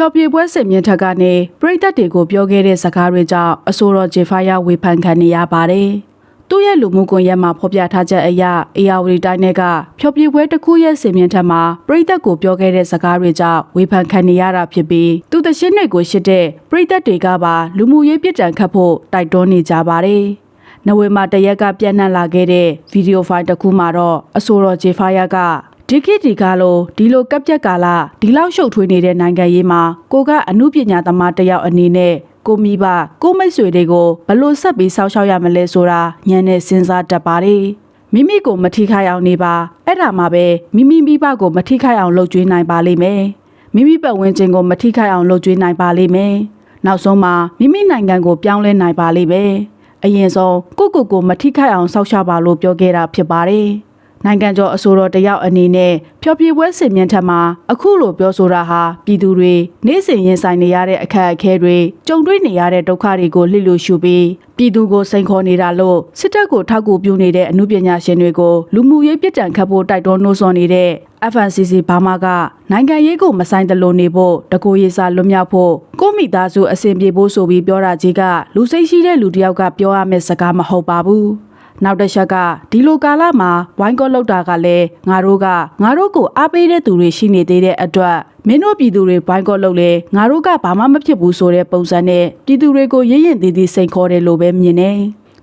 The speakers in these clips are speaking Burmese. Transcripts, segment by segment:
ဖျော်ဖြေပွဲစင်မြင့်ထက်ကနေပြည်သက်တွေကိုပြောခဲ့တဲ့စကားတွေကြောင့်အဆိုတော်ဂျေဖာယာဝေဖန်ခံနေရပါတယ်။သူ့ရဲ့လူမှုကွန်ရက်မှာဖော်ပြထားချက်အရအေယာဝတီတိုင်းကဖျော်ဖြေပွဲတစ်ခုရဲ့စင်မြင့်ထက်မှာပြည်သက်ကိုပြောခဲ့တဲ့စကားတွေကြောင့်ဝေဖန်ခံနေရတာဖြစ်ပြီးသူတရှင်းတွေကိုရှစ်တဲ့ပြည်သက်တွေကပါလူမှုရေးပြစ်ဒဏ်ခတ်ဖို့တိုက်တွန်းနေကြပါတယ်။နဝေမာတရက်ကပြန့်နှံ့လာခဲ့တဲ့ဗီဒီယိုဖိုင်တစ်ခုမှာတော့အဆိုတော်ဂျေဖာယာက ဒီခေတ်ဒီကားလို့ဒီလိုကပ်ပြက်ကာလဒီလောက်ရှုပ်ထွေးနေတဲ့နိုင်ငံရေးမှာကိုကအမှုပညာသမားတစ်ယောက်အနေနဲ့ကိုမိဘကိုမိတ်ဆွေတွေကိုဘလို့ဆက်ပြီးစောင့်ရှောက်ရမလဲဆိုတာညံနဲ့စဉ်းစားတတ်ပါတယ်မိမိကိုမထိခိုက်အောင်နေပါအဲ့ဒါမှပဲမိမိမိဘကိုမထိခိုက်အောင်လုပ်ကျွေးနိုင်ပါလိမ့်မယ်မိမိပတ်ဝန်းကျင်ကိုမထိခိုက်အောင်လုပ်ကျွေးနိုင်ပါလိမ့်မယ်နောက်ဆုံးမှာမိမိနိုင်ငံကိုပြောင်းလဲနိုင်ပါလိမ့်မယ်အရင်ဆုံးကိုကိုကိုမထိခိုက်အောင်စောက်ရှောက်ပါလို့ပြောခဲ့တာဖြစ်ပါတယ်။ နိုင်ငံကျော်အဆိုတော်တယောက်အနေနဲ့ဖျော်ဖြေပွဲစင်မြင့်ထက်မှာအခုလိုပြောဆိုတာဟာပြည်သူတွေနေ့စဉ်ရင်ဆိုင်နေရတဲ့အခက်အခဲတွေကြုံတွေ့နေရတဲ့ဒုက္ခတွေကိုလှစ်လို့ရှုပြီးပြည်သူကိုစိန်ခေါ်နေတာလို့စစ်တပ်ကိုထောက်ကူပြုနေတဲ့အမှုပညာရှင်တွေကိုလူမှုရေးပြစ်ဒဏ်ခတ်ဖို့တိုက်တွန်းနှိုးဆော်နေတဲ့ FNCC ဘာမာကနိုင်ငံရေးကိုမဆိုင်တလို့နေဖို့တကိုရေးစာလွတ်မြောက်ဖို့ကိုမိသားစုအစဉ်ပြေဖို့ဆိုပြီးပြောတာကြီးကလူစိတ်ရှိတဲ့လူတစ်ယောက်ကပြောရမယ့်စကားမဟုတ်ပါဘူး နောက်တစ်ချက်ကဒီလိုကာလမှာဝိုင်းကောလောက်တာကလည်းငါတို့ကငါတို့ကိုအားပေးတဲ့သူတွေရှိနေသေးတဲ့အတွက်မင်းတို့ပြည်သူတွေဝိုင်းကောလောက်လဲငါတို့ကဘာမှမဖြစ်ဘူးဆိုတဲ့ပုံစံနဲ့ပြည်သူတွေကိုရရင်သေးသေးစိန်ခေါ်တယ်လို့ပဲမြင်နေ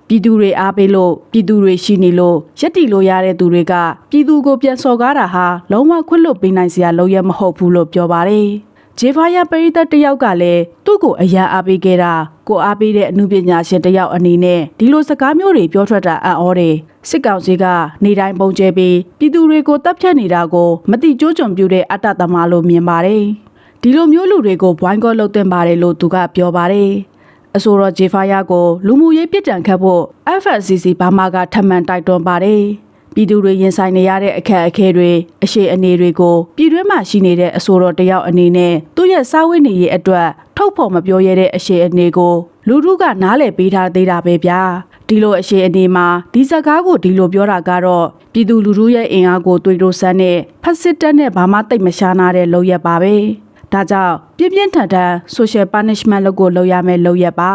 ပြည်သူတွေအားပေးလို့ပြည်သူတွေရှိနေလို့ရက်တီလို့ရတဲ့သူတွေကပြည်သူကိုပြန်စော်ကားတာဟာလုံးဝခွင့်လွတ်ပေးနိုင်စရာလုံးရမဟုတ်ဘူးလို့ပြောပါတယ်။ ဂျေဖာယာပရိသတ်တယောက်ကလည်းသူ့ကိုအယံအားပေးခဲ့တာကိုအားပေးတဲ့အမှုပညာရှင်တယောက်အနေနဲ့ဒီလိုစကားမျိုးတွေပြောထွက်တာအံ့ဩတယ်။စစ်ကောင်စီကနေတိုင်းပုံကျဲပြီးပြည်သူတွေကိုတပ်ဖြတ်နေတာကိုမတိကျိုးကြုံပြတဲ့အတ္တသမားလို့မြင်ပါတယ်။ဒီလိုမျိုးလူတွေကိုဘွိုင်းကောလုပ်တင်ပါတယ်လို့သူကပြောပါတယ်။အဆိုတော်ဂျေဖာယာကိုလူမှုရေးပြစ်ဒဏ်ခတ်ဖို့ FFCC ဘာမှကထပ်မံတိုက်တွန်းပါတယ်။ ပြည်သူတွေရင်ဆိုင်နေရတဲ့အခက်အခဲတွေအရှိအနေတွေကိုပြည်တွင်းမှာရှိနေတဲ့အဆိုတော်တယောက်အနေနဲ့သူ့ရဲ့စာဝတ်နေရေးအတွက်ထုတ်ဖော်မပြောရတဲ့အရှိအနေကိုလူထုကနားလည်ပေးထားသေးတာပဲဗျာဒီလိုအရှိအနေမှာဒီစကားကိုဒီလိုပြောတာကတော့ပြည်သူလူထုရဲ့အင်အားကိုတွေးလို့ဆန်းတဲ့ဖက်စစ်တပ်နဲ့ဘာမှတိတ်မရှားနာတဲ့လုပ်ရက်ပါပဲ။ဒါကြောင့်ပြင်းပြင်းထန်ထန် social punishment လုပ်ကိုလုပ်ရမယ်လုပ်ရပါ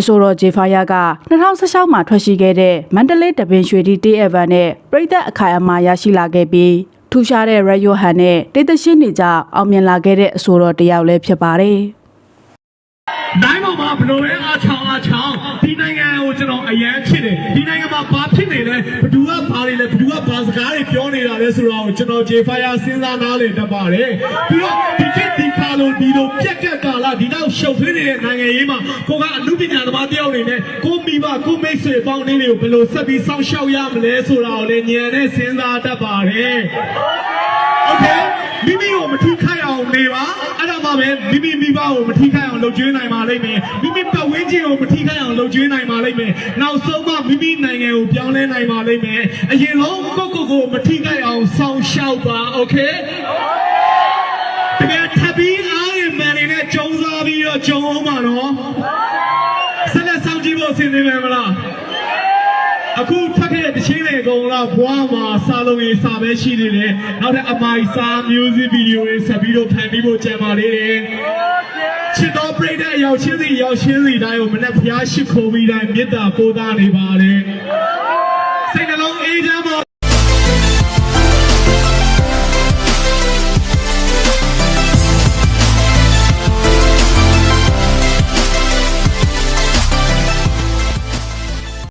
အဆိုတော်ဂျေဖာယာက2016မှာထွက်ရှိခဲ့တဲ့မန္တလေးတပင်ရွှေတီတေးအဗန်နဲ့ပြည်သက်အခိုင်အမာရရှိလာခဲ့ပြီးထူရှားတဲ့ရယိုဟန်နဲ့တေးသရှင်းတွေကြောင့်အောင်မြင်လာခဲ့တဲ့အဆိုတော်တစ်ယောက်လည်းဖြစ်ပါတယ်နိုင်ပေါ်မှာဘလို့လဲအားချောင်းအားချောင်းဒီနိုင်ငံကိုကျွန်တော်အရန်ချစ်တယ်ဒီနိုင်ငံမှာဘာဖြစ်နေလဲဘသူကဘာတွေလဲဘသူကဘာစကားတွေပြော နေတာလဲဆိုတော့ကျွန်တော် J-Fire စဉ်းစားနားလည်တတ်ပါတယ်ပြီးတော့ဒီခေတ်ဒီခါလိုဒီလိုပြက်ကက်ကာလာဒီတော့ရှုပ်ထွေးနေတဲ့နိုင်ငံရေးမှာကိုကအမှုပညာသမားတယောက်အနေနဲ့ကိုမိဘကိုမိတ်ဆွေပေါင်းလေးတွေကိုဘယ်လိုဆက်ပြီးစောင့်ရှောက်ရမလဲဆိုတာကိုလည်းဉာဏ်နဲ့စဉ်းစားတတ်ပါတယ် โอเคမိမိကိုမထိခိုက်အောင်နေပါအဲ့ဒါ မှပဲမိမိမိဘကိုမထိခိုက်အောင်လုပ်ကျွေးနိုင်ပါလိမ့်မယ်မိမိပတ်ဝန်းကျင်ကိုမထိခိုက်အောင်လုပ်ကျွေးနိုင်ပါလိမ့်မယ်နောက်ဆုံးမှမိမိနိုင်ငံကိုပြောင်းလဲနိုင်ပါလိမ့်မယ်အရင်ဆုံးကိုယ့်ကိုယ်ကိုမထိခိုက်အောင်စောင့်ရှောက်ပါโอเคတကယ်ထပ်ပြီးအားရမှန်နေနဲ့ကြုံစားပြီးတော့ကြုံအောင်ပါနော်ဆက်လက်စောင့်ကြည့်ဖို့အစီအစဉ်မယ်မလား အခုထပ်ခဲ့ ဲ့ တဲ့တချင်းတွေအကုန်လုံးဘွားမှာစားလုံးရေးစာပဲရှိနေတယ်နောက်ထပ်အမိုင်စာ music video တွေဆက်ပြီးတော့ဖန်ပြီးဖို့ကြံပါသေးတယ်ချစ်တော်ပရိသတ်ရောက်ချင်းစီရောက်ချင်းစီတိုင်းကိုမနေ့ဖျားရှိခိုးပြီးတိုင်းမေတ္တာပို့သားနေပါတယ်စိတ်နှလုံးအေးချမ်းပါ